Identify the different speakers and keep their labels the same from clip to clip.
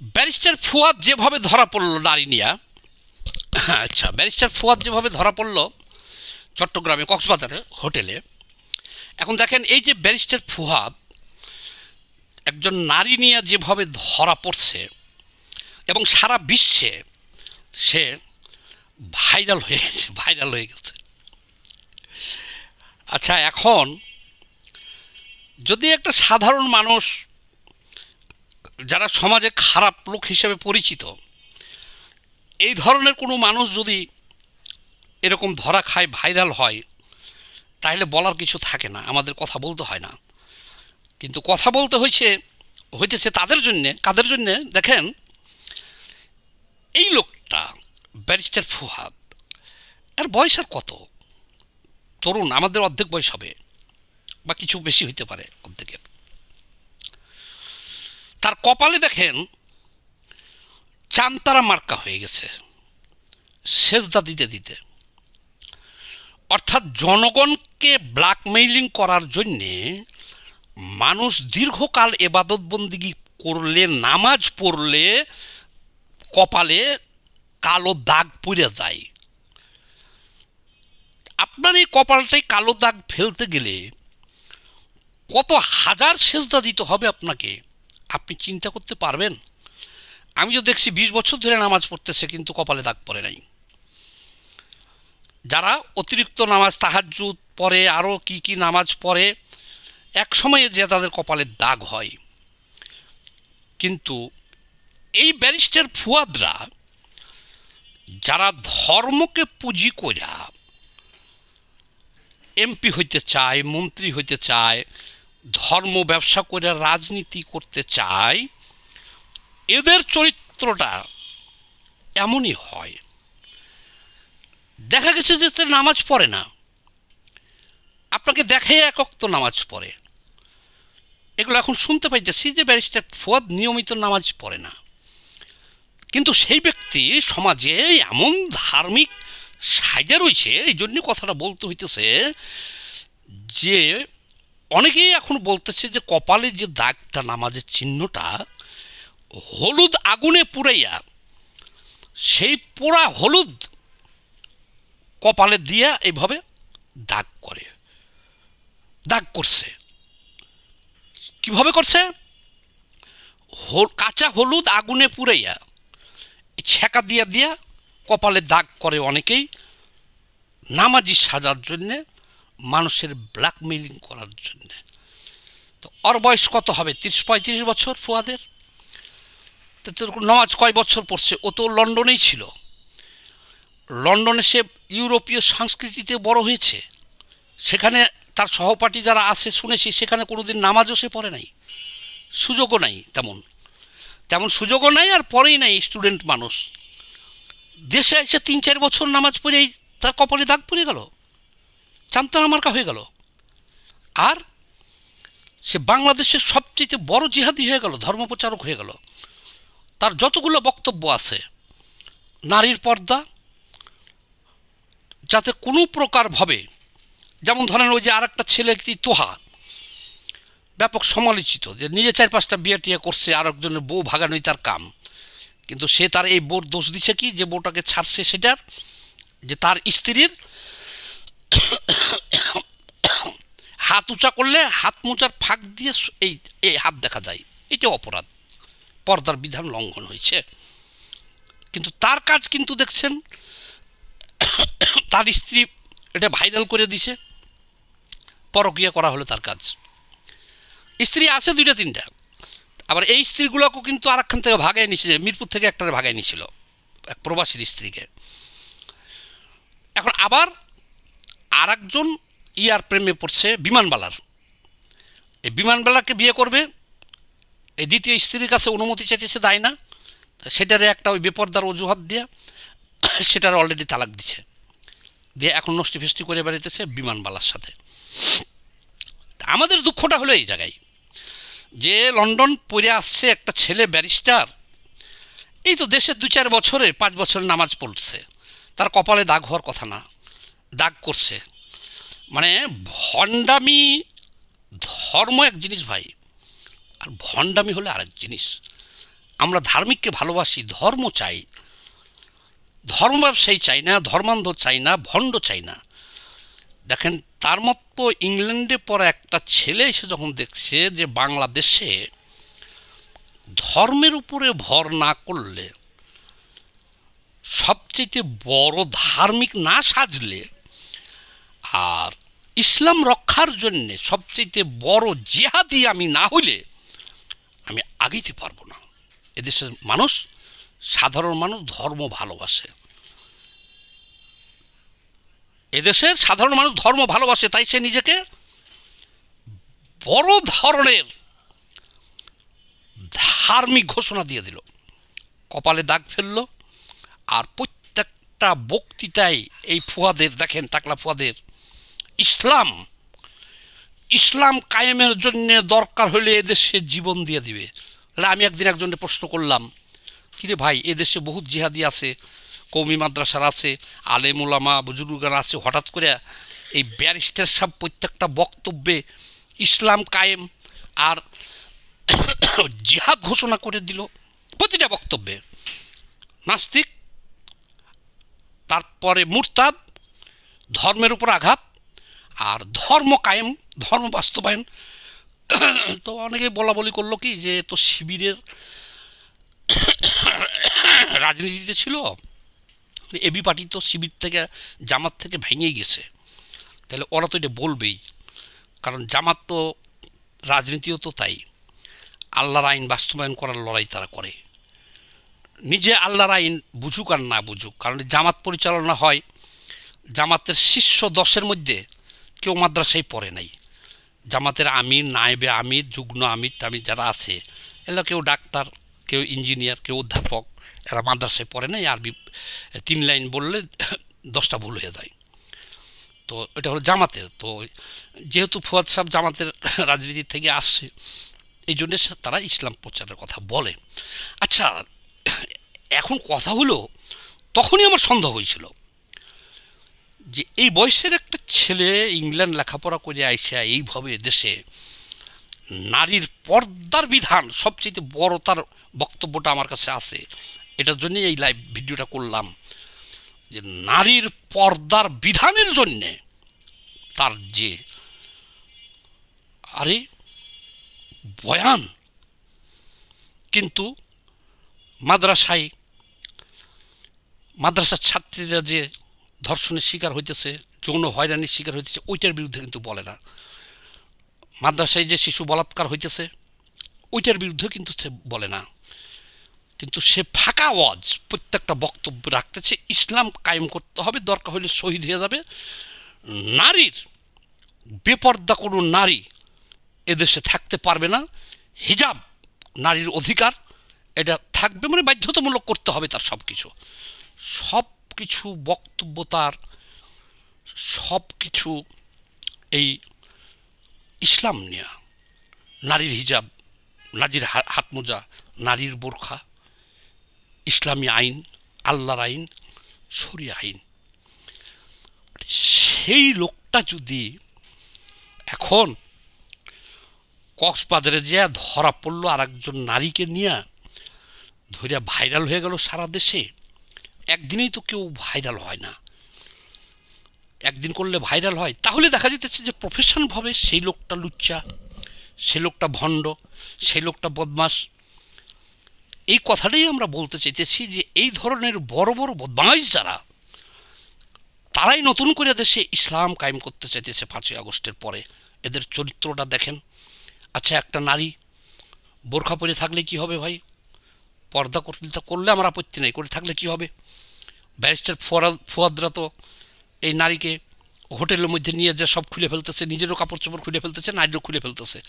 Speaker 1: Barrister Fuad যেভাবে ধরা পড়ল নারী নিয়া আচ্ছা ব্যারিস্টার ফুয়াদ যেভাবে ধরা পড়ল চট্টগ্রামে, কক্সবাজারে, হোটেলে। এখন দেখেন, এই যে ব্যারিস্টার ফুয়াদ একজন নারী নিয়ে যেভাবে ধরা পড়ছে এবং সারা বিশ্বে সে ভাইরাল হয়ে গেছে, ভাইরাল হয়ে গেছে। আচ্ছা এখন যদি একটা সাধারণ মানুষ যারা সমাজে খারাপ লোক হিসেবে পরিচিত, এই ধরনের কোনো মানুষ যদি এরকম ধরা খায় ভাইরাল হয়, তাহলে বলার কিছু থাকে না, আমাদের কথা বলতে হয় না। কিন্তু কথা বলতে হয়েছে, হইতেছে তাদের জন্যে, কাদের জন্যে? দেখেন, এই লোকটা ব্যারিস্টার ফুহাদ এর বয়স আর কত? তরুণ আমাদের অর্ধেক বয়স হবে, বা কিছু বেশি হইতে পারে অর্ধেকের। তার কপালে দেখেন চান্তারা মার্কা হয়ে গেছে, সেজদা দিতে দিতে। অর্থাৎ জনগণকে ব্ল্যাকমেইলিং করার জন্যে মানুষ দীর্ঘকাল এবাদত বন্দিগি করলে, নামাজ পড়লে কপালে কালো দাগ পড়ে যায়। আপনার এই কপালটাই কালো দাগ ফেলতে গেলে কত হাজার সেজদা দিতে হবে আপনাকে? আপনি চিন্তা করতে পারবেন? আমি তো দেখছি বিশ বছর ধরে নামাজ পড়তেছে, কিন্তু কপালে দাগ পড়ে নাই। যারা অতিরিক্ত নামাজ তাহাজুদ পড়ে, আরও কি কি নামাজ পড়ে, এক সময়ে যে তাদের কপালে দাগ হয়। কিন্তু এই ব্যারিস্টার ফুয়াদরা যারা ধর্মকে পুঁজি করা এমপি হইতে চায়, মন্ত্রী হইতে চায় ধর্ম ব্যবসা করে রাজনীতি করতে চায় এদের চরিত্রটা এমনই হয়। দেখা গেছে যে সে নামাজ পড়ে না। আপনাকে দেখে একক তো নামাজ পড়ে। এগুলো এখন শুনতে পাইতেছি যে ব্যারিস্টার ফুয়াদ নিয়মিত নামাজ পড়ে না। কিন্তু সেই ব্যক্তি সমাজে এমন ধার্মিক সাইজে রয়েছে, এই জন্য কথাটা বলতে হইতেছে যে অনেকেই এখন বলতেছে যে কপালে যে দাগটা, নামাজের চিহ্নটা, হলুদ আগুনে পুড়াইয়া, সেই পোড়া হলুদ কপালে দিয়া এইভাবে দাগ করে, দাগ করছে। কীভাবে করছে? কাঁচা হলুদ আগুনে পুড়াইয়া ছেঁকা দিয়া দিয়া কপালে দাগ করে অনেকেই নামাজি সাজার জন্যে মানুষের ব্ল্যাকমেইলিং করার জন্যে। তো ওর বয়স কত হবে? তিরিশ পঁয়ত্রিশ বছর ফুয়াদের? তো তোর নামাজ কয় বছর পড়ছে? ও তো লন্ডনেই ছিল। লন্ডনে সে ইউরোপীয় সংস্কৃতিতে বড় হয়েছে। সেখানে তার সহপাঠী যারা আছে শুনেছি, সেখানে কোনোদিন নামাজও সে পড়ে নাই। সুযোগও নাই তেমন। তেমন সুযোগও নাই আর পড়েই নাই স্টুডেন্ট মানুষ। দেশে এসে তিন চার বছর নামাজ পড়েই তার কপালে দাগ পড়ে গেল। চামতানা মার্কা হয়ে গেল। আর সে বাংলাদেশের সবচেয়ে বড় জিহাদি হয়ে গেল, ধর্মপ্রচারক হয়ে গেল। তার যতগুলো বক্তব্য আছে, নারীর পর্দা, যাতে কোনো প্রকারভাবে যেমন ধরেন ওই যে আর একটা ছেলে কি তোহা, ব্যাপক সমালোচিত যে নিজে চার পাঁচটা বিয়ে টিয়ে করছে আর একজনের বউ ভাগানোই তার কাম। কিন্তু সে তার এই বউর দোষ দিছে কি? যে বউটাকে ছাড়ছে সেটার, যে তার স্ত্রীর হাত উঁচা করলে হাত মোচার ফাঁক দিয়ে এই এই হাত দেখা যায়। এটা অপরাধ। পর্দার বিধান লঙ্ঘন হয়েছে। কিন্তু তার কাজ কিন্তু দেখছেন, তার স্ত্রী এটা ভাইরাল করে দিছে। পরকিয়া করা হলো তার কাজ। স্ত্রী আছে দুইটা, তিনটা। আবার এই স্ত্রীগুলোকেও কিন্তু আরেকখান থেকে ভাগাই নিছে, মিরপুর থেকে একটা ভাগাই নিছিল, এক প্রবাসীর স্ত্রীকে। এখন আবার আর একজন ইয়ার প্রেমে পড়ছে বিমানবালার। এই বিমানবালাকে বিয়ে করবে, এই দ্বিতীয় স্ত্রীর কাছে অনুমতি চাইতেছে দেয় না সেটারে একটা ওই বেপর্দার অজুহাত দিয়ে সেটার অলরেডি তালাক দিছে। দিয়ে এখন নষ্টি ফেষ্টি করে বেড়াইতেছে বিমানবালার সাথে। আমাদের দুঃখটা হলো এই জায়গায় যে লন্ডন পড়ে আসছে একটা ছেলে ব্যারিস্টার, এই তো দেশের দু চার বছরে পাঁচ বছরে নামাজ পড়ছে। তার কপালে দাগ হওয়ার কথা না। দাগ করছে। মানে ভণ্ডামি ধর্ম এক জিনিস ভাই, আর ভণ্ডামি হলে আরেক জিনিস। আমরা ধার্মিককে ভালোবাসি, ধর্ম চাই। ধর্ম ব্যবসায়ী চাই না, ধর্মান্ধ চাই না, ভণ্ড চাই না। দেখেন, তার মতো ইংল্যান্ডে পড়া একটা ছেলে এসে যখন দেখছে যে বাংলাদেশে ধর্মের উপরে ভর না করলে সবচেয়ে বড় ধার্মিক না সাজলে আর ইসলাম রক্ষার জন্যে সবচেয়ে বড় জেহাদি আমি না হইলে আমি আগাইতে পারব না। এদেশের মানুষ, সাধারণ মানুষ ধর্ম ভালোবাসে। এদেশের সাধারণ মানুষ ধর্ম ভালোবাসে, তাই সে নিজেকে বড় ধরনের ধার্মিক ঘোষণা দিয়ে দিল। কপালে দাগ ফেলল আর প্রত্যেকটা বক্তৃতায় এই ফুয়াদের, দেখেন টাকলা ফুয়াদের, ইসলাম ইসলাম কায়েমের জন্য দরকার হলে এদেশে জীবন দিয়ে দিবে। তাহলে আমি একদিন একজনকে প্রশ্ন করলাম, কিরে ভাই, এদেশে বহুত জিহাদি আছে কৌমি মাদ্রাসার আছে, আলেম ওলামা বুজুর্গান আছে। হঠাৎ করে এই ব্যারিস্টার সব প্রত্যেকটা বক্তব্যে ইসলাম কায়েম আর জিহাদ ঘোষণা করে দিল প্রতিটা বক্তব্যে। নাস্তিক তারপরে মুরতাদ, ধর্মের উপর আঘাত, আর ধর্ম কায়েম, ধর্ম বাস্তবায়ন। তো অনেকে বলা বলি করল কি যে, তো শিবিরের রাজনীতিতে ছিল, এবি পার্টি তো শিবির থেকে, জামাত থেকে ভেঙে গেছে। তাহলে ওরা তো এটা বলবেই, কারণ জামাত তো, রাজনীতিও তো তাই। আল্লাহর আইন বাস্তবায়ন করার লড়াই তারা করে। নিজে আল্লাহর আইন বুঝুক আর না বুঝুক। কারণ জামাত পরিচালনা হয়, জামাতের শীর্ষ দশের মধ্যে কেউ মাদ্রাসায় পড়ে নাই। জামাতের আমির, নায়েবে আমির, যুগ্ম আমির টামির যারা আছে, এরা কেউ ডাক্তার, কেউ ইঞ্জিনিয়ার, কেউ অধ্যাপক, এরা মাদ্রাসায় পড়ে নাই আরবি তিন লাইন বললে দশটা ভুল হয়ে যায়। তো এটা হলো জামাতের। তো যেহেতু ফুয়াদ সাহেব জামাতের রাজনীতি থেকে আসছে, এই জন্যে তারা ইসলাম প্রচারের কথা বলে। আচ্ছা এখন কথা হলো, তখনই আমার সন্দেহ হয়েছিল যে এই বয়সের একটা ছেলে ইংল্যান্ড লেখাপড়া করে আইসা এইভাবে দেশে নারীর পর্দার বিধান, সবচেয়ে বড় তার বক্তব্যটা আমার কাছে আছে। এটার জন্য এই লাইভ ভিডিওটা করলাম যে নারীর পর্দার বিধানের জন্যে তার যে, আরে, বয়ান। কিন্তু মাদ্রাসায় মাদ্রাসার ছাত্রীরা যে ধর্ষণের শিকার হইতেছে, যৌন হয়রানির শিকার হইতেছে, ওইটার বিরুদ্ধে কিন্তু বলে না। মাদ্রাসায় যে শিশু বলাৎকার হইতেছে, ওইটার বিরুদ্ধে কিন্তু সে বলে না। কিন্তু সে ফাঁকা ওয়াজ প্রত্যেকটা বক্তব্য রাখতেছে, ইসলাম কায়েম করতে হবে, দরকার হলে শহীদ হয়ে যাবে। নারীর বেপর্দা কোনো নারী এদেশে থাকতে পারবে না। হিজাব নারীর অধিকার এটা থাকবে মানে বাধ্যতামূলক করতে হবে তার সব কিছু সব কিছু বক্তব্য তার সব কিছু এই ইসলাম নেয়া, নারীর হিজাব নারীর হাত মোজা, নারীর বোরখা, ইসলামী আইন, আল্লাহর আইন শরী আইন। সেই লোকটা যদি এখন কক্সবাজারে যে ধরা পড়ল আর একজন নারীকে নিয়ে ধরিয়া ভাইরাল হয়ে গেল সারা দেশে। একদিনেই তো কেউ ভাইরাল হয় না। একদিন করলে ভাইরাল হয়। তাহলে দেখা যেতেছে যে প্রফেশনভাবে সেই লোকটা লুচ্চা সেই লোকটা ভণ্ড সেই লোকটা বদমাস। এই কথাটাই আমরা বলতে চাইতেছি যে এই ধরনের বড় বড় বদমাইশ যারা, তারাই নতুন করে দেশে ইসলাম কায়েম করতে চাইতেছে পাঁচই আগস্টের পরে। এদের চরিত্রটা দেখেন। আচ্ছা একটা নারী বোরখা পরে থাকলে কি হবে ভাই? পর্দা করতে করলে আমার আপত্তি নেই। করে থাকলে কি হবে? ব্যারিস্টার ফুয়ারা, ফুয়াদরা তো এই নারীকে হোটেলের মধ্যে নিয়ে যে সব খুলে ফেলতেছে, নিজেরও কাপড় চোপড় খুলে ফেলতেছে, নারীরও খুলে ফেলতেছে।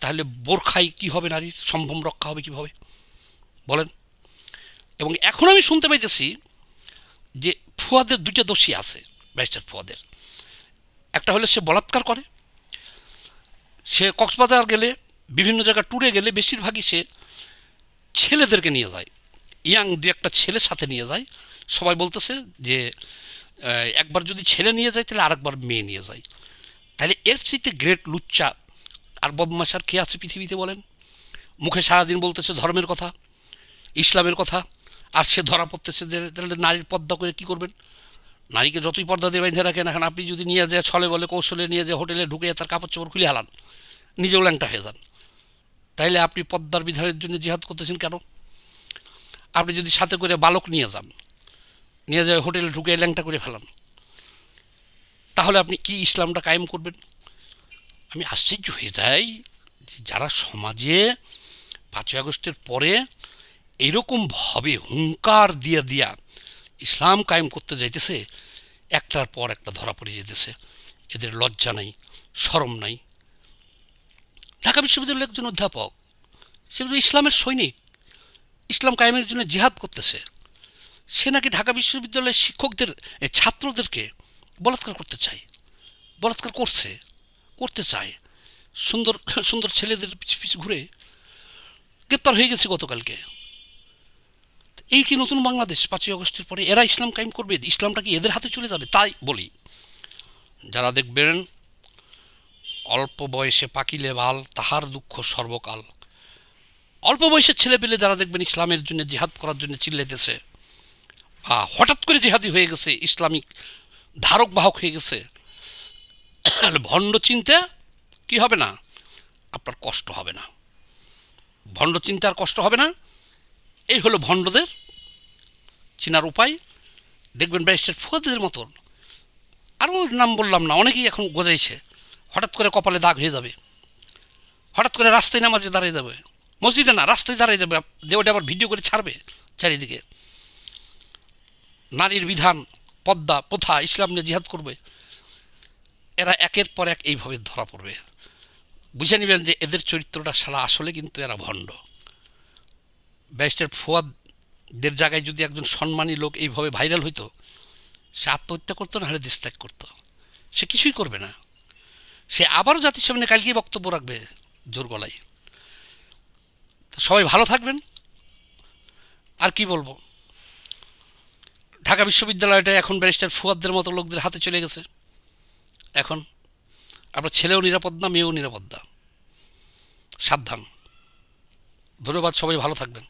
Speaker 1: তাহলে বোরখাই কি হবে নারীর? সম্ভ্রম রক্ষা হবে কীভাবে? বলেন। এবং এখন আমি শুনতে পাইতেছি যে ফুয়াদের দুইটা দোষী আছে, ব্যারিস্টার ফুয়াদের। একটা হলে সে বলাৎকার করে। সে কক্সবাজার গেলে, বিভিন্ন জায়গায় ট্যুরে গেলে বেশিরভাগই সে ছেলেদেরকে নিয়ে যায়। ইয়াং দু একটা ছেলের সাথে নিয়ে যায়। সবাই বলতেছে যে একবার যদি ছেলে নিয়ে যায় তাহলে আরেকবার মেয়ে নিয়ে যায়। তাহলে এর চাইতে গ্রেট লুচ্চা আর বদমাস আর কে আছে পৃথিবীতে বলেন? মুখে সারাদিন বলতেছে ধর্মের কথা, ইসলামের কথা, আর সে ধরা পড়তেছে যে, তাহলে নারীর পর্দা করে কি করবেন? নারীকে যতই পর্দা দিয়ে বেঁধে রাখেন এখন, আপনি যদি নিয়ে যায় ছলে বলে কৌশলে নিয়ে যায় হোটেলে ঢুকে তার কাপড় চোপড় খুলে হালান, নিজেও ল্যাংটা হয়ে যান। তাইলে আপনি পদ্মার বিধানের জন্য জিহাদ করতেছেন কেন? আপনি যদি সাথে করে বালক নিয়ে যান, নিয়ে যায় হোটেলে ঢুকে ল্যাংটা করে ফেলান, তাহলে আপনি কি ইসলামটা কায়েম করবেন? আমি আশ্চর্য হয়ে যাই যে যারা সমাজে পাঁচই আগস্টের পরে এইরকমভাবে হুঙ্কার দিয়া দিয়া ইসলাম কায়েম করতে যাইতেছে, একটার পর একটা ধরা পড়ে যেতেছে এদের লজ্জা নাই, শরম নাই। ঢাকা বিশ্ববিদ্যালয়ের একজন অধ্যাপক সেগুলো ইসলামের সৈনিক। ইসলাম কায়েমের জন্য জিহাদ করতেছে। সে নাকি ঢাকা বিশ্ববিদ্যালয়ের শিক্ষকদের ছাত্রদেরকে বলাৎকার করতে চায়। বলাৎকার করছে, করতে চায়। সুন্দর সুন্দর ছেলেদের পিছু পিছু ঘুরে গ্রেপ্তার হয়ে গেছে গতকালকে। এই কি নতুন বাংলাদেশ? পাঁচই আগস্টের পরে এরা ইসলাম কায়েম করবে? ইসলামটা কি এদের হাতে চলে যাবে? তাই বলি। যারা দেখবেন অল্প বয়সে পাকিলে ভালো তাহার দুঃখ সর্বকাল। অল্প বয়সের ছেলে পেলে যারা দেখবেন ইসলামের জন্য জিহাদ করার জন্য চিল্লাইতেছে, বা হঠাৎ করে জিহাদি হয়ে গেছে, ইসলামিক ধারক বাহক হয়ে গেছে, ভণ্ড চিন্তা কি হবে না? আপনার কষ্ট হবে না। ভণ্ড চিন্তার কষ্ট হবে না। এই হলো ভণ্ডদের চিনার উপায়। দেখবেন ব্যারিস্টার ফুয়াদের মতন। আরও নাম বললাম না, অনেকেই এখন গজাইছে। হঠাৎ করে কপালে দাগ হয়ে যাবে। হঠাৎ করে রাস্তায় নামাজে দাঁড়িয়ে যাবে। মসজিদে না, রাস্তায় দাঁড়িয়ে যাবে। ওটা আবার ভিডিও করে ছাড়বে চারিদিকে। নারীর বিধান, পদ্মা, প্রথা, ইসলাম নিয়ে জিহাদ করবে। এরা একের পর এক এইভাবে ধরা পড়বে। বুঝে নেবেন যে এদের চরিত্রটা শালা আসলে কিন্তু এরা ভণ্ড। ব্যারিস্টার ফুয়াদের জায়গায় যদি একজন সম্মানী লোক এইভাবে ভাইরাল হইতো, সে আত্মহত্যা করতো না হলে দেশত্যাগ করতো? সে কিছুই করবে না। সে আবারও জাতির সামনে কালকেই বক্তব্য রাখবে জোর গলায়। সবাই ভালো থাকবেন। আর কি বলব? ঢাকা বিশ্ববিদ্যালয়টা এখন ব্যারিস্টার ফুয়াদদের মতো লোকদের হাতে চলে গেছে। এখন আপনার ছেলেও নিরাপদ না, মেয়েও নিরাপদ না। সাবধান। ধন্যবাদ, সবাই ভালো থাকবেন।